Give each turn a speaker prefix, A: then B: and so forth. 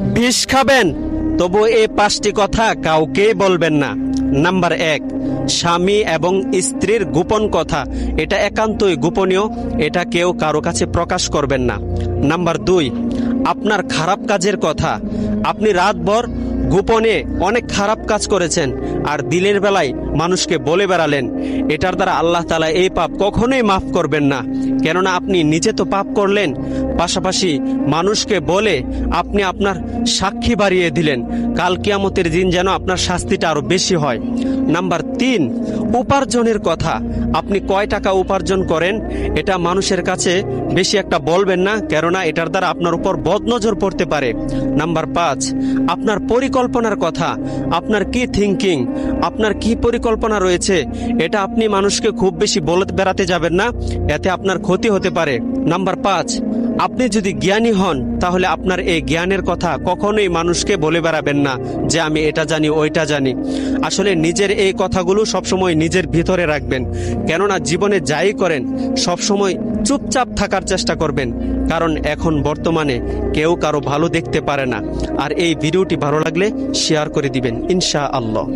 A: বিষ খাবেন? তবু এই পাঁচটি কথা কাউকেই বলবেন না। নাম্বার এক, স্বামী এবং স্ত্রীর গোপন কথা। এটা একান্তই গোপনীয়, এটা কেউ কারও কাছে প্রকাশ করবেন না। নাম্বার দুই, আপনার খারাপ কাজের কথা। আপনি রাতভর গোপনে অনেক খারাপ কাজ করেছেন আর দিলের বেলায় মানুষকে বলে বেড়ালেন। এটার দ্বারা আল্লাহ তালা এই পাপ কখনোই মাফ করবেন না। কেননা আপনি নিজে তো পাপ করলেন পাশাপাশি মানুষকে বলে আপনি আপনার সাক্ষী বাড়িয়ে দিলেন। কাল কিয়ামতের দিন যেন আপনার শাস্তিটা আরও বেশি হয়। নাম্বার তিন উপার্জনের কথা। আপনি কয় টাকা উপার্জন করেন? এটা মানুষের কাছে বেশি একটা বলবেন না, কেননা এটার দ্বারা আপনার উপর বদনজর পড়তে পারে। নাম্বার পাঁচ, আপনার পরিকল্পনার কথা, আপনার কি থিঙ্কিং আপনার কি পরিকল্পনা রয়েছে, এটা আপনি মানুষকে খুব বেশি বলে বেড়াতে যাবেন না, এতে আপনার ক্ষতি হতে পারে। নাম্বার পাঁচ, আপনি যদি জ্ঞানী হন, তাহলে আপনার এই জ্ঞানের কথা কখনোই মানুষকে বলে বেড়াবেন না যে, আমি এটা জানি, ওইটা জানি। আসলে নিজের এই কথাগুলো সবসময় নিজের ভিতরে রাখবেন। কেননা জীবনে যাই করেন, সবসময় চুপচাপ থাকার চেষ্টা করবেন। কারণ এখন বর্তমানে কেউ কারও ভালো দেখতে পারে না। আর এই ভিডিওটি ভালো লাগলে শেয়ার করে দিবেন ইনশা আল্লাহ